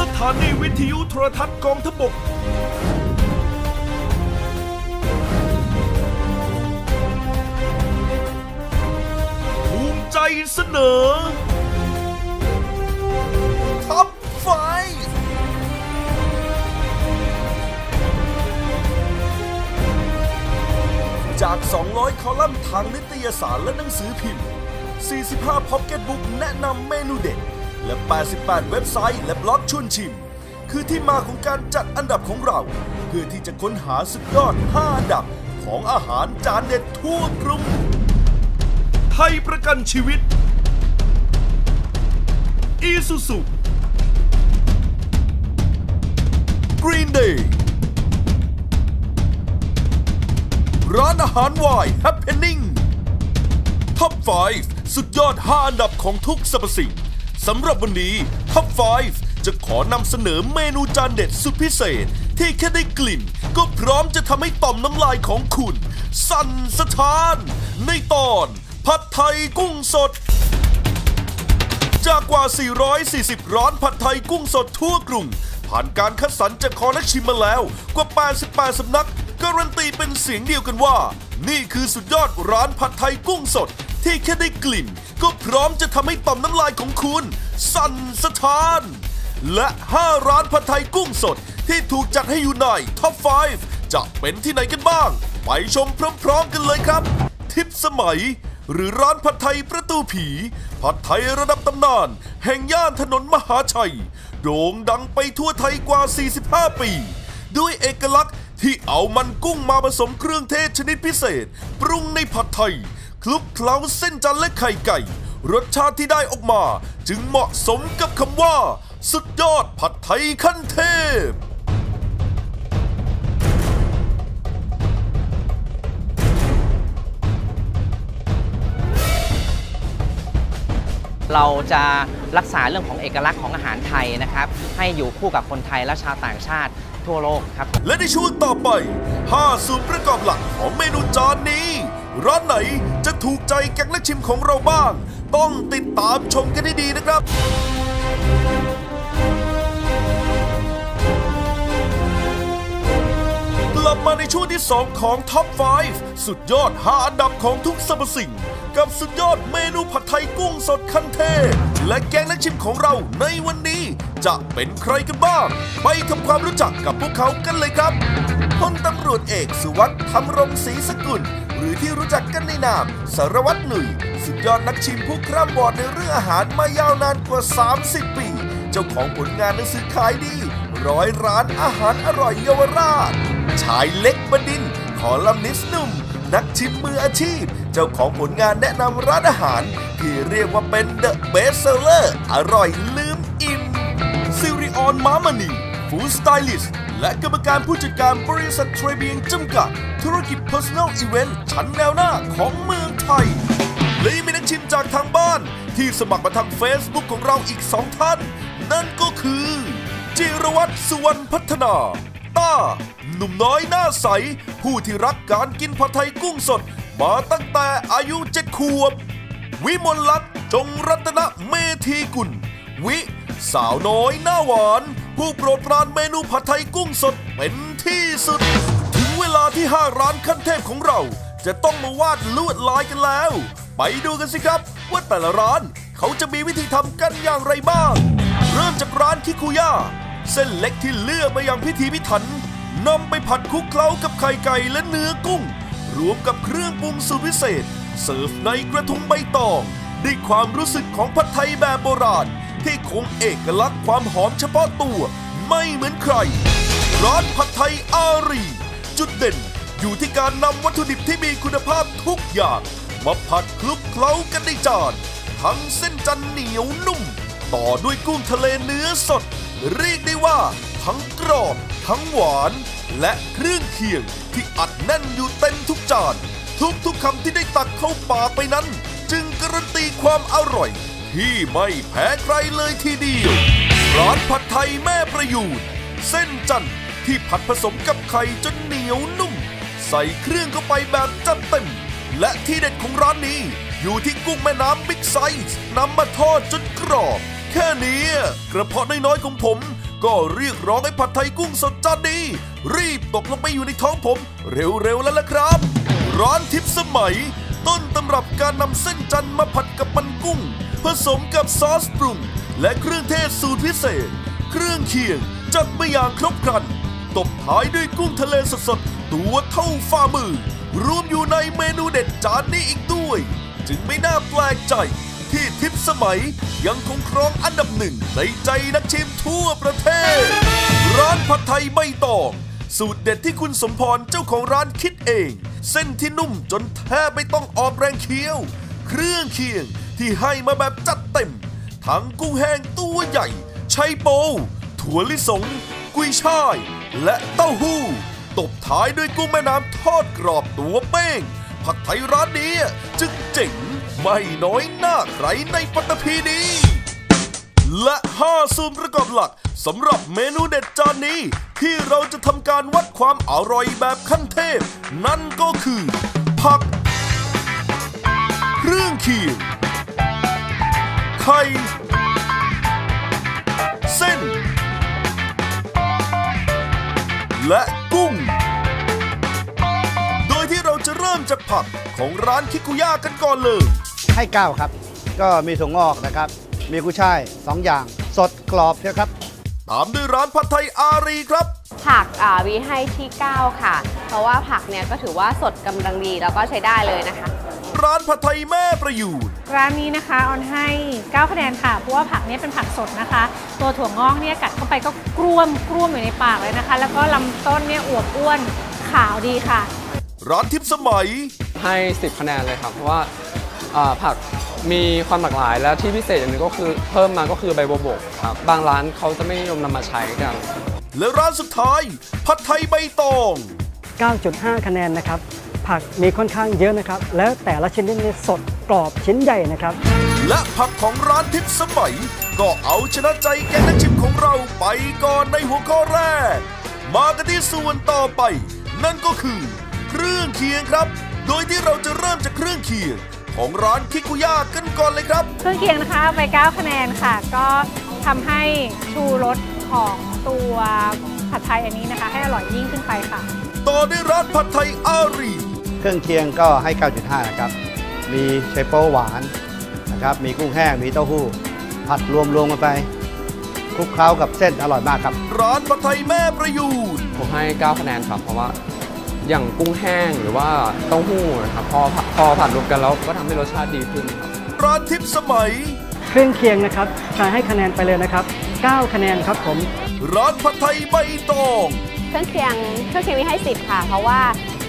สถานีวิทยุโทรทัศน์กองทบก ภูมิใจเสนอท็อปไฟจาก 200 คอลัมน์ทางนิตยสารและหนังสือพิมพ์ 45พ็อกเก็ตบุ๊กแนะนำเมนูเด็ด และ 88 เว็บไซต์และบล็อกชวนชิม คือที่มาของการจัดอันดับของเรา เพื่อที่จะค้นหาสุดยอด 5 อันดับของอาหารจานเด็ดทั่วกรุงไทยประกันชีวิตอีซูซู Green Day ร้านอาหารวาย Happening Top 5สุดยอด 5 อันดับของทุกสรรพสิ่ง สำหรับวันนี้ Top 5 จะขอนำเสนอเมนูจานเด็ดสุดพิเศษ ที่แค่ได้กลิ่น ก็พร้อมจะทำให้ต่อมน้ำลายของคุณ สั่นสะท้าน ในตอนผัดไทยกุ้งสด จากกว่า 440 ร้านผัดไทยกุ้งสดทั่วกรุง ผ่านการคัดสรรจากคอนักชิมมาแล้วกว่า 88 สำนัก การันตีเป็นเสียงเดียวกันว่า นี่คือสุดยอดร้านผัดไทยกุ้งสด ที่แค่ได้กลิ่น ก็พร้อมจะทำให้ต่อมน้ำลายของคุณ สั่นสะท้าน และ 5 ร้านผัดไทยกุ้งสด ที่ถูกจัดให้อยู่ในท็อป 5 จะเป็นที่ไหนกันบ้าง ไปชมพร้อมๆกันเลยครับ ทิพย์สมัย หรือร้านผัดไทยประตูผี ผัดไทยระดับตำนาน แห่งย่านถนนมหาชัย โด่งดังไปทั่วไทยกว่า 45 ปี ด้วยเอกลักษณ์ที่เอามันกุ้งมาผสมเครื่องเทศชนิดพิเศษ ปรุงในผัดไทย คลุกเคล้าเส้นจันทร์และไข่ไก่ รสชาติที่ได้ออกมา จึงเหมาะสมกับคำว่า สุดยอดผัดไทยขั้นเทพ เราจะรักษาเรื่องของเอกลักษณ์ของอาหารไทยนะครับ ให้อยู่คู่กับคนไทยและชาวต่างชาติ ทั่วโลกครับ และในช่วงต่อไป 5 สูตรประกอบหลักของเมนูจานนี้ ร้านไหนจะถูกใจแก๊งและชิมของเราบ้าง ต้องติดตามชมกันให้ดีนะครับกลับมาในช่วงที่ 2 ของ Top 5 สุดยอด 5 อันดับของทุกสรรพสิ่ง กับสุดยอดเมนูผัดไทยกุ้งสดคันเทพและแกงนักชิมของเราในวันนี้ จะเป็นใครกันบ้าง ไปทำความรู้จักกับพวกเขากันเลยครับพลตำรวจเอกสุวัสดิ์ธรรมรงศรีสกุล หรือที่รู้จักกันในนามสารวัตรหนุ่ยสุดยอดนักชิมผู้คร่ำวอดในเรื่องอาหารมายาวนานกว่า 30 ปี เจ้าของผลงานหนังสือขายดี ร้อยร้านอาหารอร่อยเยาวราช ชายเล็กบดินทร์คอลัมนิสต์หนุ่มนักชิมมืออาชีพ เจ้าของผลงานแนะนำร้านอาหาร ที่เรียกว่าเป็นเดอะเบสเซอร์อร่อยลือ ออนมามณีฟู้ดสไตลิสต์และกรรมการผู้จัดการบริษัทเทรเบียงจำกัด ธุรกิจ Personal Event ชั้นแนวหน้าของเมืองไทย และยังมีนักชิมจากทางบ้าน ที่สมัครมาทาง Facebook ของเราอีกสองท่าน นั่นก็คือ จิรวัตรสุวรรณพัฒนาต้า หนุ่มน้อยหน้าใส ผู้ที่รักการกินผัดไทยกุ้งสด มาตั้งแต่อายุเจ็ดขวบ วิมลลักษณ์จงรัตนเมธีกุล วิ สาวน้อยหน้าหวาน ผู้โปรดปรานเมนูผัดไทยกุ้งสดเป็นที่สุด ถึงเวลาที่5ร้านขั้นเทพของเรา จะต้องมาวาดลวดลายกันแล้ว ไปดูกันสิครับว่าแต่ละร้านเขาจะมีวิธีทำกันอย่างไรบ้าง เริ่มจากร้านคิคุย่าเส้นเล็กที่เลือกมาอย่างพิถีพิถันนำไปผัดคลุกเคล้ากับไข่ไก่และเนื้อกุ้ง รวมกับเครื่องปรุงสูตรพิเศษ เสิร์ฟในกระทงใบตองด้วยความรู้สึกของผัดไทยแบบโบราณ ที่คงเอกลักษณ์ความหอมเฉพาะตัว ไม่เหมือนใคร ร้านผัดไทยอารี จุดเด่นอยู่ที่การนำวัตถุดิบที่มีคุณภาพทุกอย่าง มาผัดคลุกเคล้ากันในจาน ทั้งเส้นจันเหนียวนุ่ม ต่อด้วยกุ้งทะเลเนื้อสด เรียกได้ว่า ทั้งกรอบ ทั้งหวาน และเครื่องเคียงที่อัดแน่นอยู่เต็มทุกจาน ทุกๆคำที่ได้ตักเข้าปากไปนั้น จึงการันตีความอร่อย ที่ไม่แพ้ใครเลยทีเดียว ร้านผัดไทยแม่ประยูนเส้นจันทร์ที่ผัดผสมกับไข่จนเหนียวนุ่ม ใส่เครื่องเข้าไปแบบจัดเต็ม และที่เด็ดของร้านนี้ อยู่ที่กุ้งแม่น้ำบิ๊กไซส์นำมาทอดจนกรอบ แค่นี้กระเพาะน้อยๆของผม ก็เรียกร้องให้ผัดไทยกุ้งสดจานนี้ รีบตกลงไปอยู่ในท้องผม เร็วๆแล้วล่ะครับ ร้านทิพย์สมัย ต้นตำรับการนำเส้นจันทร์มาผัดกับมันกุ้ง ผสมกับซอสปรุง และเครื่องเทศสูตรพิเศษ เครื่องเคียงจัดมาอย่างครบครัน ตบท้ายด้วยกุ้งทะเลสดๆ ตัวเท่าฝ่ามือ รวมอยู่ในเมนูเด็ดจานนี้อีกด้วย จึงไม่น่าแปลกใจ ที่ทิพย์สมัยยังคงครองอันดับหนึ่งในใจนักชิมทั่วประเทศ ร้านผัดไทยใบตอง สูตรเด็ดที่คุณสมพรเจ้าของร้านคิดเอง เส้นที่นุ่มจนแทบไม่ต้องออกแรงเคี้ยว เครื่องเคียงที่ให้มาแบบจัดเต็ม ทั้งกุ้งแห้งตัวใหญ่ชัยโป ถั่วลิสง กุยช่าย และเต้าหู้ ตบท้ายด้วยกุ้งแม่น้ำทอดกรอบตัวเป้ง ผัดไทยร้านนี้จึงเจ๋งไม่น้อยหน้าใครในปัตตภีนี้และ 5 ส่วนประกอบหลักสำหรับเมนูเด็ดจานนี้ ที่เราจะทำการวัดความอร่อยแบบขั้นเทพ นั่นก็คือ ผัก เครื่องเคียงไข่เส้น และกุ้ง โดยที่เราจะเริ่มจากผักของร้านคิคุย่ากันก่อนเลย ให้ก้าครับ ก็มีถั่วงอกนะครับ มีกุ้ยช่ายสองอย่าง สดกรอบเชียวครับ ตามด้วยร้านผัดไทยอารีครับ ผักอ่าวีให้ที่ 9 ค่ะ เพราะว่าผักเนี่ยก็ถือว่าสดกำลังดีแล้วก็ใช้ได้เลยนะคะ ร้านผัดไทยแม่ประยูนร้านนี้นะคะออนให้ 9 คะแนนค่ะ เพราะว่าผักเนี่ยเป็นผักสดนะคะ ตัวถั่วงอกเนี่ยกัดเข้าไปก็กร่วมกร่วมอยู่ในปากเลยนะคะ แล้วก็ลำต้นเนี่ยอวบอ้วนขาวดีค่ะ ร้านทิพย์สมัยให้ 10 คะแนนเลยครับเพราะว่าอ่าผัก มีความหลากหลายและที่พิเศษอย่างหนึงก็คือเพิ่มมาก็คือใบบัวบกครับบางร้านเขาจะไม่นิยมนำมาใช้กัน และร้านสุดท้ายผัดไทยใบตอง 9.5 คะแนนนะครับ ผักมีค่อนข้างเยอะนะครับ แล้วแต่ละชนิดเนี่ยสดกรอบชิ้นใหญ่นะครับ และผักของร้านทิพย์สมัย ก็เอาชนะใจแกงนักชิมของเราไปก่อนในหัวข้อแรก มากันที่ส่วนต่อไป นั่นก็คือ เครื่องเคียงครับ โดยที่เราจะเริ่มจากเครื่องเคียง ของร้านคิคุย่ากันก่อนเลยครับเครื่องเคียงนะคะไป9คะแนนค่ะ ก็ทำให้ชูรสของตัวผัดไทยอันนี้นะคะ ให้อร่อยยิ่งขึ้นไปค่ะ ต่อด้วยร้านผัดไทยอารี เครื่องเคียงก็ให้ 9.5 นะครับ มีเชโป้หวานนะครับ มีกุ้งแห้ง มีเต้าหู้ ผัดรวมรวมกันไปคลุกเคล้ากับเส้นอร่อยมากครับ ร้านผัดไทยแม่ประยูนผมให้ 9 คะแนนครับ เพราะว่า อย่างกุ้งแห้งหรือว่าเต้าหู้นะครับพอผัดพอผัดรวมกันแล้วก็ทำให้รสชาติดีขึ้นครับร้านทิพย์สมัย เครื่องเคียงนะครับชายให้คะแนนไปเลยนะครับ 9 คะแนนครับผม ร้านผัดไทยใบตองเครื่องเคียงเครื่องเคียงวีให้ 10 ค่ะ เพราะว่า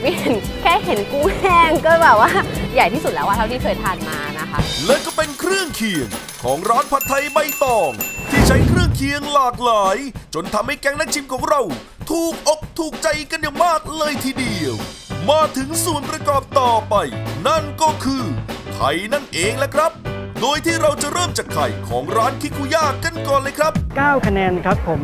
วีเห็นแค่เห็นกุ้งแห้งก็แบบว่า ใหญ่ที่สุดแล้วว่าเท่าที่เคยทานมานะคะ และก็เป็นเครื่องเคียงของร้านผัดไทยใบตอง ที่ใช้เครื่องเคียงหลากหลาย จนทำให้แก๊งนักชิมของเรา ถูกอกถูกใจกันอย่างมากเลยทีเดียว มาถึงส่วนประกอบต่อไป นั่นก็คือไข่นั่นเองแหละครับ โดยที่เราจะเริ่มจากไข่ของร้านคิคุย่ากันก่อนเลยครับ 9 คะแนนครับผม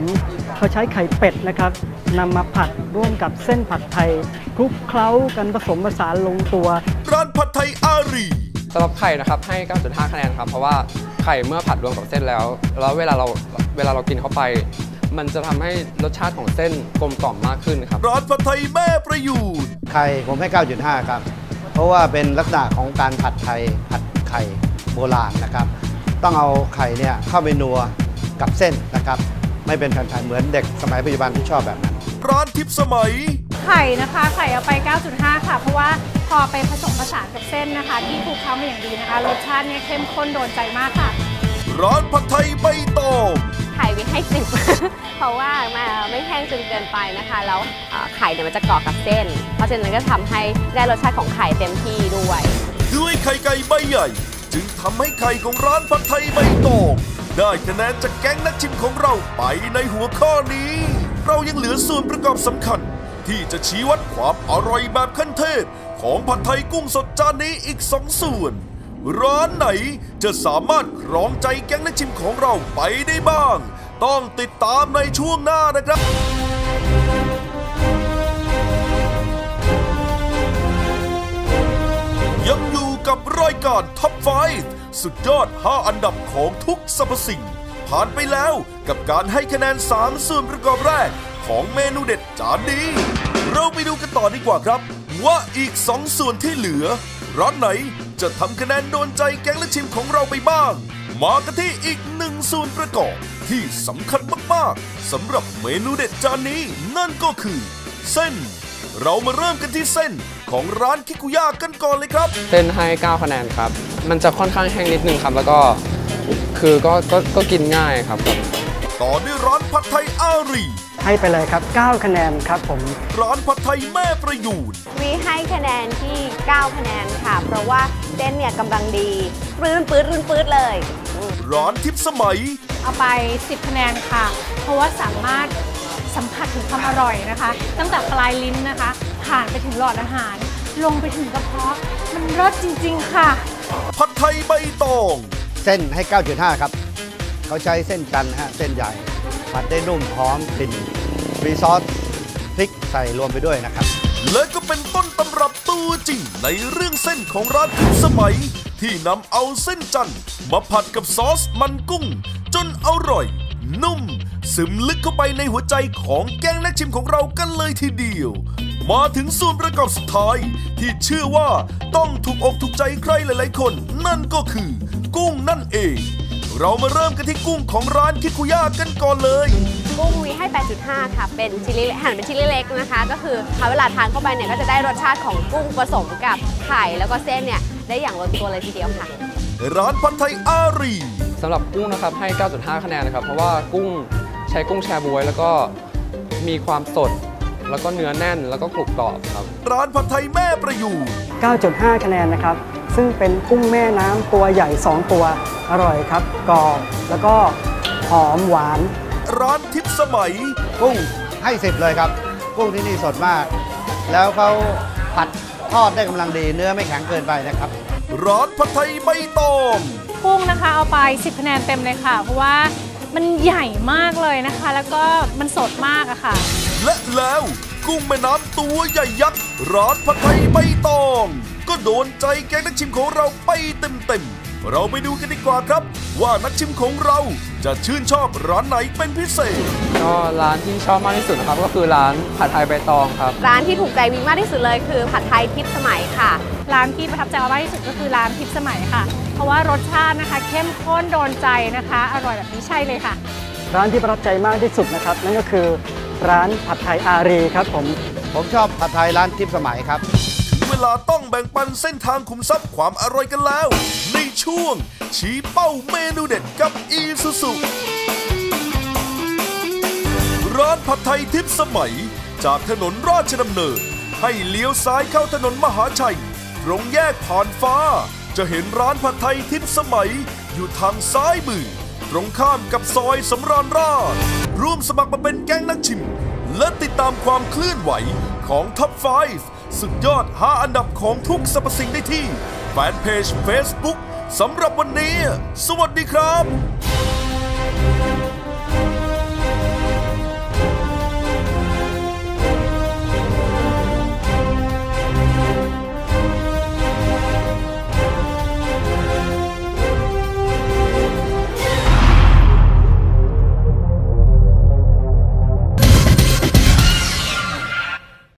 เขาใช้ไข่เป็ดนะครับนำมาผัดร่วมกับเส้นผัดไทยคลุกเคล้ากันผสมผสานลงตัว ร้านผัดไทยอารีสำหรับไข่นะครับให้ 9.5 คะแนนครับ เพราะว่าไข่เมื่อผัดรวมกับเส้นแล้ว แล้วเวลาเราเวลาเรากินเข้าไป มันจะทำให้รสชาติของเส้นกลมกล่อมมากขึ้นครับ ร้านผัดไทยแม่ประยูนไข่ผมให้ 9.5 ครับ เพราะว่าเป็นลักษณะของการผัดไทยผัดไข่โบราณนะครับ ต้องเอาไข่เนี่ยเข้าไปนัวกับเส้นนะครับ ไม่เป็นแผ่นๆเหมือนเด็กสมัยปัจจุบันที่ชอบแบบนั้น ร้านทิพย์สมัย ไข่นะคะ ไข่เอาไป 9.5 ค่ะ เพราะว่าพอไปผสมผสานกับเส้นนะคะ ที่คลุกเคล้ามาอย่างดีนะคะ รสชาติเนี่ยเข้มข้นโดนใจมากค่ะ ร้านผัดไทยใบตอง ไข่วีให้10เพราะว่ามันไม่แห้งจนเกินไปนะคะ แล้วไข่เนี่ยมันจะเกาะกับเส้น เพราะฉะนั้นก็ทำให้ได้รสชาติของไข่เต็มที่ด้วย ด้วยไข่ไก่ใบใหญ่ จึงทำให้ไข่ของร้านผัดไทยใบตองได้คะแนนจากแก๊งนักชิมของเราไปในหัวข้อนี้ เรายังเหลือส่วนประกอบสำคัญ ที่จะชี้วัดความอร่อยแบบขั้นเทพของผัดไทยกุ้งสดจานนี้อีกสองส่วน ร้านไหนจะสามารถครองใจแก๊งนักชิมของเราไปได้บ้าง ต้องติดตามในช่วงหน้านะครับยังอยู่กับรายการท็อป5สุดยอด 5 อันดับของทุกสรรพสิ่ง ผ่านไปแล้วกับการให้คะแนน 3 ส่วนประกอบแรก ของเมนูเด็ดจานนี้ เราไปดูกันต่อดีกว่าครับ ว่าอีก 2 ส่วนที่เหลือ ร้านไหน จะทำคะแนนโดนใจแก๊งและชิมของเราไปบ้าง มากันที่อีกหนึ่งส่วนประกอบที่สำคัญมากๆสำหรับเมนูเด็ดจานนี้นั่นก็คือ เส้น เรามาเริ่มกันที่เส้นของร้านคิกุย่ากันก่อนเลยครับ เส้นให้ 9 คะแนนครับ มันจะค่อนข้างแห้งนิดนึงครับ แล้วก็คือก็ก็ก็กินง่ายครับ ต่อด้วยร้านผัดไทยอารี ให้ไปเลยครับ 9 คะแนนครับผม ร้านผัดไทยแม่ประยูนวีให้คะแนนที่ 9 คะแนนค่ะ เพราะว่าเส้นเนี่ยกำลังดีปื้นปื้ดปื้นปื้ดเลยอืมร้านทิพย์สมัย เอาไป 10 คะแนนค่ะ เพราะว่าสามารถสัมผัสถึงความอร่อยนะคะ ตั้งแต่ปลายลิ้นนะคะ ผ่านไปถึงหลอดอาหาร ลงไปถึงกระเพาะ มันรสจริง ๆ ค่ะ ผัดไทยใบตอง เส้นให้ 9.5 ครับ เขาใช้เส้นจันทร์นะฮะเส้นใหญ่ผัดได้นุ่มหอมกลิ่นมีซอสพริกใส่รวมไปด้วยนะครับ และก็เป็นต้นตำรับตัวจริงในเรื่องเส้นของร้านทิพย์สมัย ที่นำเอาเส้นจันทร์มาผัดกับซอสมันกุ้ง จนอร่อย นุ่ม ซึมลึกเข้าไปในหัวใจของแกงนักชิมของเรากันเลยทีเดียว มาถึงส่วนประกอบสุดท้าย ที่เชื่อว่าต้องถูกอกถูกใจใครหลายๆคน นั่นก็คือ กุ้งนั่นเอง เรามาเริ่มกันที่กุ้งของร้านคิคุย่ากันก่อนเลย กุ้งวีให้ 8.5 ค่ะ เป็นชิ้นเล็กหั่นเป็นชิ้นเล็กๆนะคะ ก็คือเวลาทานเข้าไปเนี่ยก็จะได้รสชาติของกุ้งผสมกับไข่แล้วก็เส้นเนี่ยได้อย่างลงตัวเลยทีเดียวค่ะ ร้านผัดไทยอารีสำหรับกุ้งนะครับให้ 9.5 คะแนนนะครับ เพราะว่ากุ้งใช้กุ้งแชบวย แล้วก็มีความสด แล้วก็เนื้อแน่นแล้วก็กรุบกรอบครับ ร้านผัดไทยแม่ประยูน9.5 คะแนนนะครับ ซึ่งเป็นกุ้งแม่น้ำตัวใหญ่ 2 ตัว อร่อยครับกรอบแล้วก็หอมหวาน ร้านทิพย์สมัย กุ้งให้10เลยครับ กุ้งที่นี่สดมาก แล้วเขาผัดทอดได้กำลังดีเนื้อไม่แข็งเกินไปนะครับ ร้านผัดไทยใบตองกุ้งนะคะเอาไป10คะแนนเต็มเลยค่ะ เพราะว่ามันใหญ่มากเลยนะคะ แล้วก็มันสดมากอะค่ะ และแล้วกุ้งแม่น้ำตัวใหญ่ยักษ์ร้านผัดไทยใบตอง ก็โดนใจแก๊งนักชิมของเราไปเต็มๆ เราไปดูกันดีกว่าครับ ว่านักชิมของเราจะชื่นชอบร้านไหนเป็นพิเศษ ก็ร้านที่ชอบมากที่สุดนะครับก็คือร้านผัดไทยใบตองครับ ร้านที่ถูกใจวีมากที่สุดเลยคือผัดไทยทิพย์สมัยค่ะ ร้านที่ประทับใจมากที่สุดก็คือร้านทิพย์สมัยค่ะ เพราะว่ารสชาตินะคะ เข้มข้นโดนใจนะคะ อร่อยแบบนี้ใช่เลยค่ะ ร้านที่ประทับใจมากที่สุดนะครับนั่นก็คือร้านผัดไทยอารีครับผม ผมชอบผัดไทยร้านทิพย์สมัยครับถึง เวลาต้องแบ่งปันเส้นทางขุมทรัพย์ความอร่อยกันแล้ว ในช่วง ชี้เป้าเมนูเด็ดกับอีซูซุร้านผัดไทยทิพย์สมัย จากถนนราชดำเนิน ให้เลี้ยวซ้ายเข้าถนนมหาชัยตรงแยกผ่านฟ้า จะเห็นร้านผัดไทยทิพย์สมัย อยู่ทางซ้ายมือ ตรงข้ามกับซอยสำราญราชร่วมสมัครมาเป็นแก๊งนักชิม และติดตามความเคลื่อนไหวของ Top 5 สุดยอด 5 อันดับของทุกสรรพสิ่งได้ที่แฟนเพจ Facebook สำหรับวันนี้ สวัสดีครับ